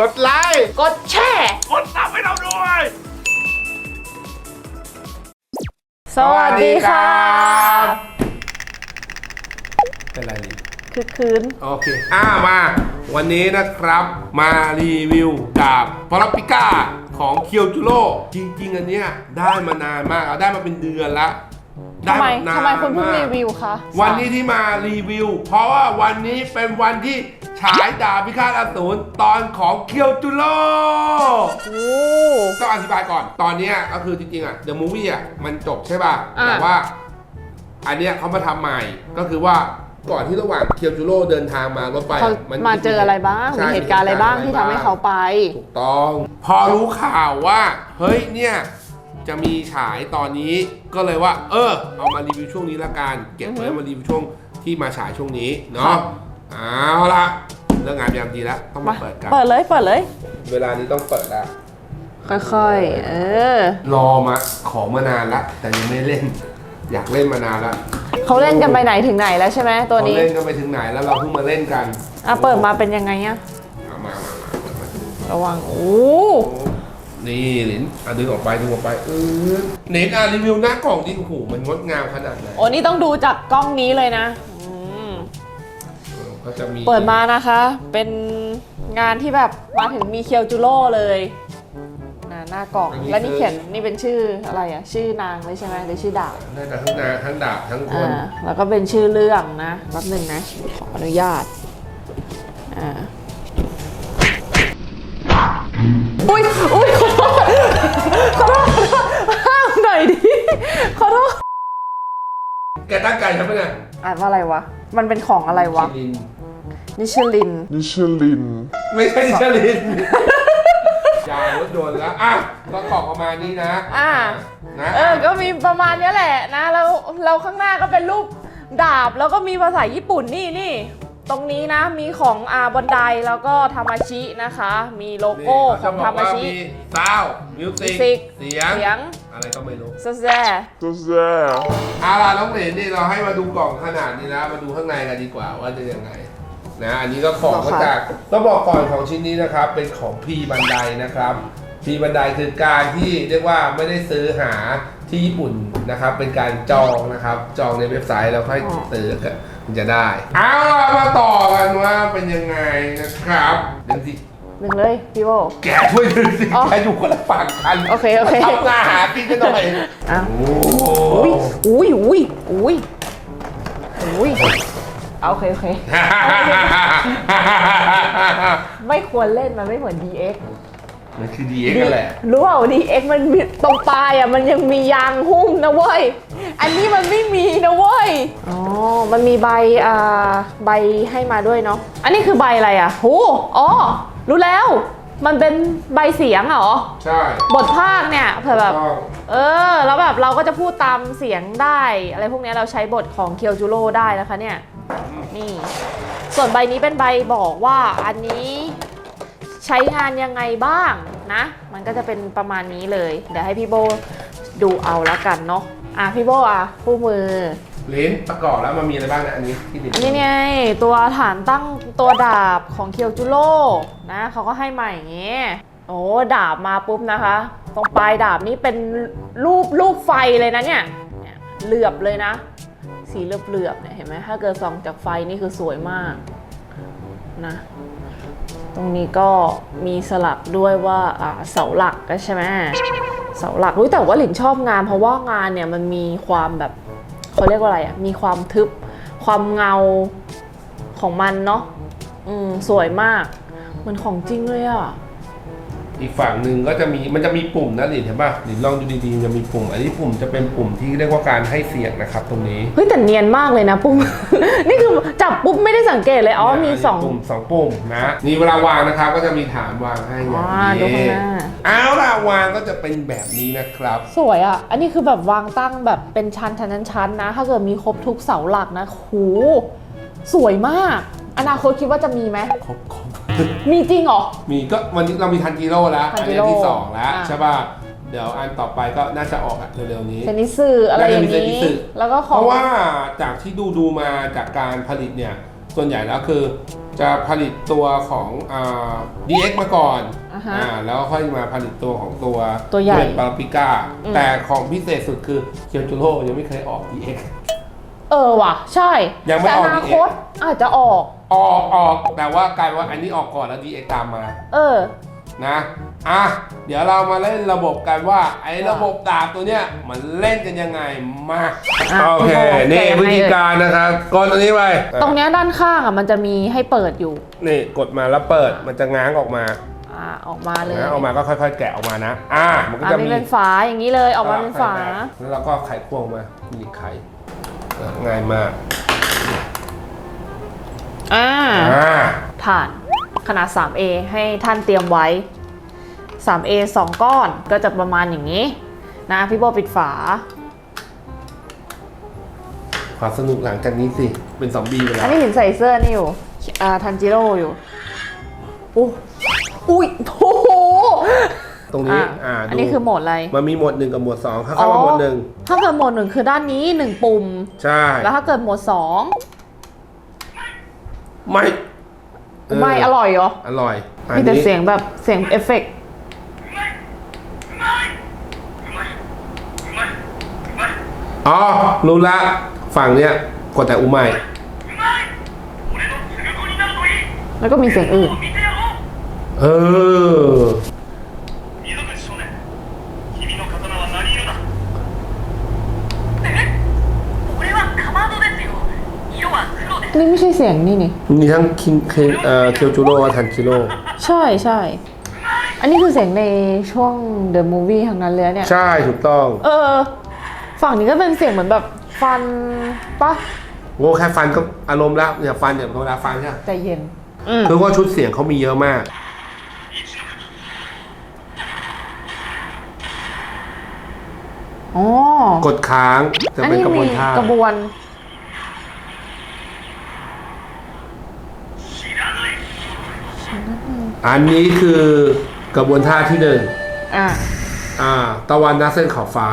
กดไลค์กดแชร์กดซับให้เราด้วย สวัสดีค่ะ เป็นไรลินคือคืน โอเค อ่ามา วันนี้นะครับมารีวิวกับพลับปิก้าของเคียวจูโร่จริง ๆ อันเนี้ยได้มานานมากเอาได้มาเป็นเดือนละด้ ทำไมานานทำไมคุณเพิ่งากรีวิวคะวันนี้ที่มารีวิว เพราะว่าวันนี้เป็นวันที่ฉายดาบพิฆาตอสูรตอนของเคียวจูโร่โอ้ต้องอธิบายก่อน ตอนเนี้ยก็คือจริงๆอะ The Movie อะมันจบใช่ป่ะ อ่าแต่ว่า อันเนี้ยเขามาทำใหม่ ก็คือว่าก่อนที่ระหว่างเคียวจูโร่เดินทางมารถไฟเขาอะมาเจออะไรบ้างใช่มีเหตุการณ์อะไรบ้างที่ทำให้เขาไป ถูกต้อง พอรู้ข่าวว่า เฮ้ยเนี่ย จะมีฉายตอนนี้ก็เลยว่า เออ เอามารีวิวช่วงนี้ละกันเก็บไว้อือฮึมารีวิวช่วงที่มาฉายช่วงนี้ครัเนาะบเอาละเรื่องงานยามดีแล้วต้องมามาเปิดกันเปิดเลยเปิดเลย เวลานี้ต้องเปิดแล้วค่อยๆ เออ รอมาขอมานานละแต่ยังไม่เล่น อยากเล่นมานานละเขาเล่นกันไปไหนถึงไหนแล้วใช่ไหมตัวนี้เขาเล่นกันไปถึงไหนแล้วเราเพิ่งมาเล่นกันอะเปิดมาเป็นยังไงอะเอามามามามามาดูระวังโอ้ นี่หลินอะดึงออกไปดึงออกไปเออหลินอะรีวิวหน้ากล่องดิโอ้โหมันงดงามขนาดไหนโอ้นี่ต้องดูจากกล้องนี้เลยนะอืมก็จะมีเปิดมานะคะ เป็นงานที่แบบมาถึงมีเคียวจูโร่เลยนะหน้ากล่องและนี่เขียนนี่เป็นชื่ออะไรอะชื่อนางเลยใช่ไหมหรือชื่อดาบน่าจะทั้งนาทั้งดาบทั้งคอ่านแล้วก็เป็นชื่อเรื่องนะแป๊บหนึ่งนะขออนุญาตอ่า แกตั้งใจใช่ไหมเนี่ยอ่านว่าอะไรวะ มันเป็นของอะไรวะ ลินนิชลิน Michelin. ไม่ใช่ชลินยางรถยนต์แล้วอะก็กล่องประมาณนี้นะอ่า นะเออ ก็มีประมาณเนี้ยแหละนะ แล้วเราข้างหน้าก็เป็นรูปดาบ แล้วก็มีภาษาญี่ปุ่นนี่นี่ ตรงนี้นะมีของอาบอนไดแล้วก็ทามาชินะคะ มีโลโก้ของทามาชิซาวมิวสิก Music เสียง เสียง อะไรก็ไม่รู้แซ่ José. เอาล่ะน้องเหรนนี่เราให้มาดูกล่องขนาดนี้แล้วมาดูข้างในกันดีกว่าว่าจะยังไงนะอันนี้ก็ของมาจากต้องบอกก่อนของชิ้นนี้นะครับ เป็นของพีบันไดนะครับพีบันไดคือการที่เรียกว่าไม่ได้ซื้อหา ที่ญี่ปุ่นนะครับเป็นการจองนะครับ จองในเว็บไซต์แล้วค่อยซื้อกันถึงจะได้เอาล่ะมาต่อกันว่าเป็นยังไงนะครับเดี๋ยวสิหนึ่งเลยพี่โบ แกช่วยดูสิอ๋อแกอยู่คนละฝั่งกันโอเคโอเค ทำงานหากินกันหน่อยอะโอ้อุ้ยอุ้ยอุ้ยอุ้ยอุ้ยเอาโอเคโอเค ไม่ควรเล่นมันไม่เหมือน DX มันคือ DX นั่นแหละ รู้เปล่า DX มันมีตรงปลายอะมันยังมียางหุ้มนะเว้ย อันนี้มันไม่มีนะเว้ย อ๋อ มันมีใบอ่าใบให้มาด้วยเนาะ อันนี้คือใบอะไรอะโหอ๋อ รู้แล้ว มันเป็นใบเสียงเหรอ ใช่บทภาคเนี่ยเผื่อแบบ ต้องเออ แล้วแบบเราก็จะพูดตามเสียงได้ อะไรพวกเนี้ยเราใช้บทของเคียวจูโร่ได้นะคะเนี่ย นี่ ส่วนใบนี้เป็นใบบอกว่าอันนี้ใช้งานยังไงบ้างนะ มันก็จะเป็นประมาณนี้เลย เดี๋ยวให้พี่โบดูเอาแล้วกันเนาะอะพี่โบอะคู่มือ ลิ้นประกอบแล้วมันมีอะไรบ้างเนี่ยอันนี้ที่ดิอันนี้ไงตัวฐานตั้งตัวดาบของเคียวจูโร่นะเขาก็ให้มาอย่างเงี้ยโอ้ดาบมาปุ๊บนะคะ ตรงปลายดาบนี้เป็นรูปรูปไฟเลยนะเนี่ยเนี่ยเหลือบเลยนะ สีเหลือบเหลือบๆเนี่ยเห็นไหมถ้าเกิดส่องจากไฟนี่คือสวยมากนะ ตรงนี้ก็มีสลับด้วยว่าเสาหลักก็ใช่ไหมเสาหลักรู้แต่ว่าหลินชอบงาน เพราะว่างานเนี่ยมันมีความแบบเขาเรียกว่าอะไรอะมีความทึบความเงาของมันเนาะอืมสวยมากเหมือนของจริงเลยอะ อีกฝั่งหนึ่งก็จะมีมันจะมีปุ่มนะหลินเห็นป่ะหลินลองดูดีๆมันจะมีปุ่ม อันนี้ปุ่มจะเป็นปุ่มที่เรียกว่าการให้เสียงนะครับ ตรงนี้เฮ้ยแต่เนียนมากเลยนะปุ้มนี่คือจับปุ๊บไม่ได้สังเกตเลยอ๋อมีสองปุ่มสองปุ่มนะนี่เวลาวางนะครับ ก็จะมีฐานวางให้ออ๋อย่างดูนี้ข้างหน้าเอาล่ะวางก็จะเป็นแบบนี้นะครับ สวยอะ อันนี้คือแบบวางตั้งแบบเป็นชั้นชั้นชั้นๆนะ ถ้าเกิดมีครบทุกเสาหลักนะโหสวยมาก อนาคตคิดว่าจะมีไหมครบครบ มีจริงเหรอ มีก็วันนี้เรามีทันจิโร่แล้ว ทัอันนจินี้โร่ที่สองแล้วอะ ใช่ป่ะเดี๋ยวอันต่อไปก็น่าจะออกอะเร็วๆนี้ เซนิสึอะไรอย่างน่าจะมีเซนินี้ สึ แล้วก็ขเพองราะว่าจากที่ดูดูมาจากการผลิตเนี่ย ส่วนใหญ่แล้วคือ จะผลิตตัวของอ่า DX มาก่อนอ่าฮะ อ่าแล้วค่อยมาผลิตตัวของตัวตัวใหญ่ปาปิก้า อืม แต่ของพิเศษสุดคือเคียวจูโร่ยังไม่เคยออก DX เออว่ะ ใช่ยังไม่แต่ออกอนา DX คตอาจจะออก ออกออกแต่ว่ากลายว่าอันนี้ออกก่อนแล้ว DX ตามมา เออ นะอะเดี๋ยวเรามาเล่นระบบกันว่า ไอ้ระบบดาบตัวเนี้ยมันเล่นกันยังไงมาอะโอเคพี่โบนี่แกะยังไง วิธีการนะครับกดตัวนี้ไปตรงเนี้ยด้านข้างอะมันจะมีให้เปิดอยู่ นี่กดมาแล้วเปิดมันจะง้างออกมาอ่าออกมาเลยง้างออกมาก็ค่อยๆ แกะออกมานะ อะมันก็อันจะนี้มีเป็นฝาอย่างนี้เลยออกมาเป็นฝา แล้วเราก็ไขควงมามีไขอะง่ายมาก อ่าอ่าถ่านขนาด 3A ให้ท่านเตรียมไว้ 3A 2 ก้อนก็จะประมาณอย่างนี้ นะพี่โบปิดฝา ความสนุกหลังจากนี้สิ เป็นซอมบี้ไปอัแล้นว นี้เห็นใส่เสื้อนี่อยู่อ่าทันจิโร่อยู่อู้อุ้ยโอ้โหตรงนี้ อะอ่าอันนี้คือโหมดอะไรมันมีโหมดหนึ่งกับโหมดสองถ้าเข้ามาโหมดหนึ่ง ถ้าเกิดโหมดหนึ่งคือด้านนี้หนึ่งปุ่ม ใช่ แล้วถ้าเกิดโหมดสอง ไม่เไม่อร่อยเหรอ อร่อยอันมีแต่นี้เสียงแบบเสียงเอฟเฟกต์อ๋อ รู้ละ ฝั่งเนี้ยกดแต่อุไมแล้วก็มีเสียงอื่น เออ นี่ไม่ใช่เสียงนี่นี่มีทั้งคิงเคเอ่อเคียวจูโร่ทันจิโร่ใช่ใช่อันนี้คือเสียงในช่วง The Movie ทั้งนั้นเลยเนี่ย ใช่ถูกต้อง เออ ฝั่งนี้ก็เป็นเสียงเหมือนแบบฟันปะโง่แค่ฟันก็อารมณ์แล้วอย่าฟันอย่าธรรมดาฟันใช่ไหมใจเย็นอืมคือว่าชุดเสียงเขามีเยอะมาก อ๋อกดค้างจะอันเป็นนี้กระบวมีนท่ากระบวน อันนี้คือกระบวนท่าที่หนึ่งอะอ่า ตะวันนักเส้นขอบฟ้า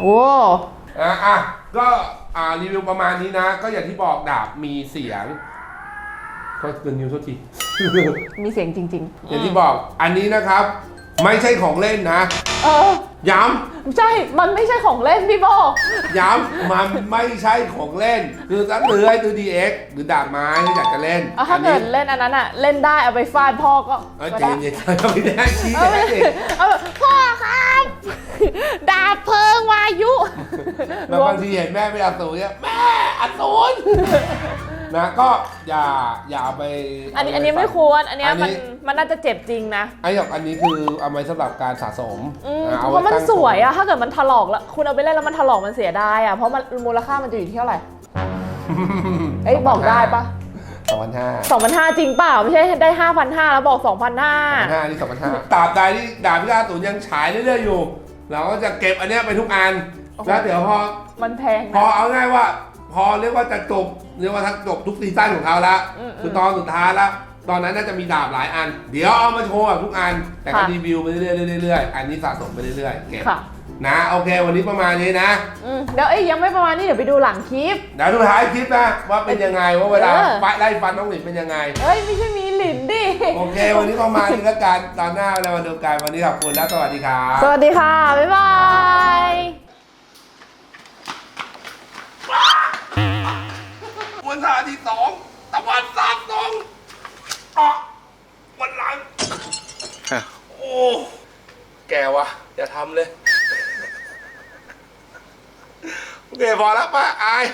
โอ้อะอะก็อ่ารีวิวประมาณนี้นะ ก็อย่างที่บอกดาบมีเสียงก็เกินนิ้วโทษที มีเสียงจริงอย่างที่บอกอันนี้นะครับ ไม่ใช่ของเล่นนะ เออ ย้ใช่ มันไม่ใช่ของเล่นพี่โบำ ย้ำ มันไม่ใช่ของเล่น คือถ้าเลื้อยตัว DX หรือดาบไม้ที่อยากจะเล่นอะถ้าเกิดเล่นอันนั้นอะเล่นได้เอาไปฟาดพ่อก็เออก็เจได้นเย็นๆไม่ได้ชี้เอาไปแค่เด็กเอาแบบพ่อครับ ดาบเพลิงวายุแล้วบางทีเห็นแม่ไม่อสูรเนี่ยแม่อสูร นะก็อย่าอย่าเอาไปอันนี้อันนี้ไม่ควร อันเนี้ยอันมันนี้มันน่าจะเจ็บจริงนะ ไอ้อย่างอันนี้คือเอาไว้สำหรับการสะสมอืมอ่เพอราะมันตั้งสวยอะถ้าเกิดมันถลอกแล้วคุณเอาไปเล่นแล้วมันถลอกมันเสียดายอะเพราะมันมูลค่ามันจะอยู่ที่เท่าไหร่เอ้ยบอกได้ปะสองพันห้าสองพันห้าจริงเปล่า ไม่ใช่ได้ห้าพันห้าแล้วบอกสองพันห้าห้านี่สองพันห้าตราบใดที่ดาบพิฆาตศูนย์ยังฉายเรื่อยๆอยู่ เราก็จะเก็บอันเนี้ยไปทุกอัน แล้วเดี๋ยวพอมันแพงพอนะเอาง่ายว่า พอเรียกว่าจะจบเรียกว่าทั้งจบทุกซีซั่นของเขาแล้วอืม คือตอนสุดท้ายแล้วตอนนั้นน่าจะมีดาบหลายอัน เดี๋ยวเอามาโชว์แบบทุกอัน แต่ก็ค่ะ รีวิวไปเรื่อยๆเรื่อยๆอันนี้สะสมไปเรื่อยๆเก็บค่ะนะโอเค วันนี้ประมาณนี้นะ อืมเดี๋ยวเอ้ยยังไม่ประมาณนี้เดี๋ยวไปดูหลังคลิป เดี๋ยวดูท้ายคลิปนะว่าเป็นยังไงว่าเวลาเออ ไฟไล่ฟันน้องหลินเป็นยังไง เอ้ยไม่ใช่มีหลินดิ โอเค วันนี้ประมาณนี้แล้วกันตอนหน้าเรามาดูกันวันนี้ขอบคุณและสวัสดีครับ สวัสดีค่ะ บ๊ายบาย วัน ท่าที่สองตะวันสามสองอะวันหลัง โอ้ แกวะอย่าทำเลย โอเคพอแล้วป้าอาย